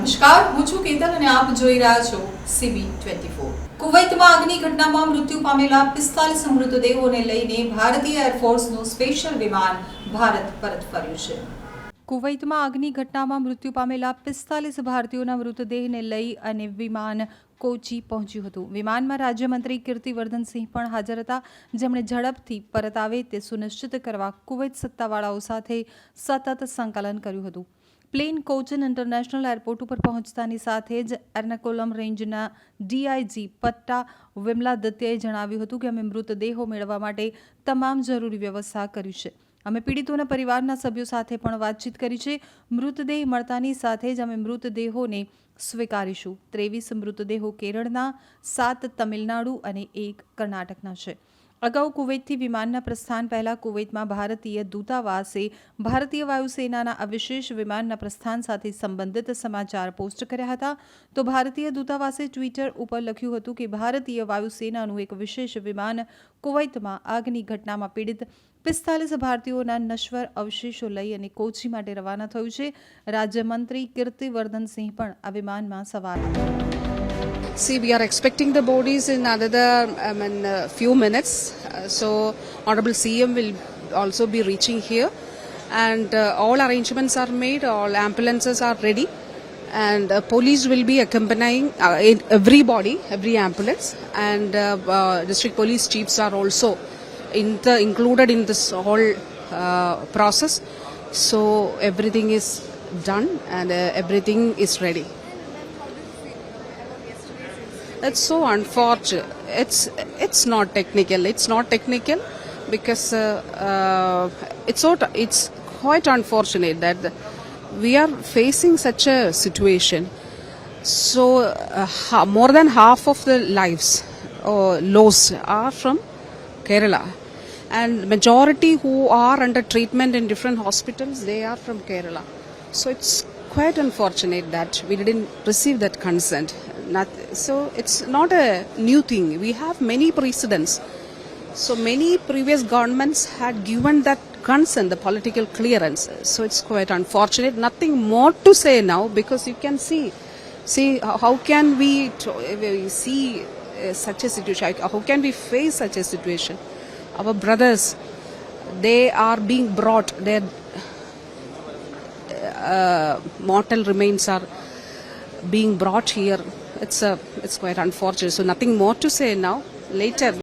નમસ્કાર, હું છું કેતન અને આપ જોઈ રહ્યા છો સીબી ટ્વેન્ટી ફોર કુવૈતમાં આગની ઘટનામાં મૃત્યુ પામેલા પિસ્તાલીસ મૃતદેહોને લઈને ભારતીય એરફોર્સનું સ્પેશિયલ વિમાન ભારત પરત ફર્યું છે. કુવૈતમાં આગની ઘટનામાં મૃત્યુ પામેલા પિસ્તાલીસ ભારતીયોના મૃતદેહને લઈ અને વિમાન કોચી પહોંચ્યું હતું. વિમાનમાં રાજ્યમંત્રી કીર્તિવર્ધનસિંહ પણ હાજર હતા. જેમણે ઝડપથી પરત આવે તે સુનિશ્ચિત કરવા કુવૈત સત્તાવાળાઓ સાથે સતત સંકલન કર્યું હતું. પ્લેન કોચન ઇન્ટરનેશનલ એરપોર્ટ ઉપર પહોંચતાની સાથે જ એર્નાકુલમ રેન્જના ડીઆઈજી પટ્ટા વિમલા દત્યાએ જણાવ્યું હતું કે અમે મૃતદેહો મેળવવા માટે તમામ જરૂરી વ્યવસ્થા કરી છે. અમે પીડિતોના પરિવારના સભ્યો સાથે પણ વાતચીત કરી છે. મૃતદેહ મળતાની સાથે જ અમે મૃતદેહોને સ્વીકારીશું. ત્રેવીસ મૃતદેહો કેરળના, સાત તમિલનાડુ અને એક કર્ણાટકના છે. અગાઉ કુવૈતથી વિમાનના પ્રસ્થાન પહેલા કુવૈતમાં ભારતીય દૂતાવાસે ભારતીય વાયુસેનાના અવિશેષ વિમાનના પ્રસ્થાન સાથે સંબંધિત સમાચાર પોસ્ટ કર્યા હતા. તો ભારતીય દૂતાવાસે ટ્વિટર ઉપર લખ્યું હતું કે ભારતીય વાયુસેનાનું એક વિશેષ વિમાન કુવૈતમાં આગની ઘટનામાં પીડિત પિસ્તાલીસ ભારતીયોના નશ્વર અવશેષો લઈ અને કોચી માટે રવાના થયું છે. રાજ્યમંત્રી કીર્તિવર્ધનસિંહ પણ આ વિમાનમાં સવાર See, we are expecting the bodies in another, I mean, uh, few minutes. Uh, so, Honorable CM will also be reaching here, and uh, all arrangements are made. All ambulances are ready, and uh, police will be accompanying uh, everybody, every ambulance, and uh, uh, district police chiefs are also in the, included in this whole uh, process. So, everything is done, and uh, everything is ready. It's so unfortunate. It's it's not technical. It's not technical because uh, uh, it's so it's quite unfortunate that the, we are facing such a situation. So uh, more than half of the lives uh, lost are from Kerala, and majority who are under treatment in different hospitals they are from Kerala. So it's quite unfortunate that we didn't receive that consent. Not, so it's not a new thing. We have many precedents. So many previous governments had given that consent, the political clearance. So it's quite unfortunate. Nothing more to say now because you can see, see how can we see uh, such a situation? How can we face such a situation? Our brothers, they are being brought. Their uh, mortal remains are being brought here. It's a, it's quite unfortunate. So nothing more to say now. Later.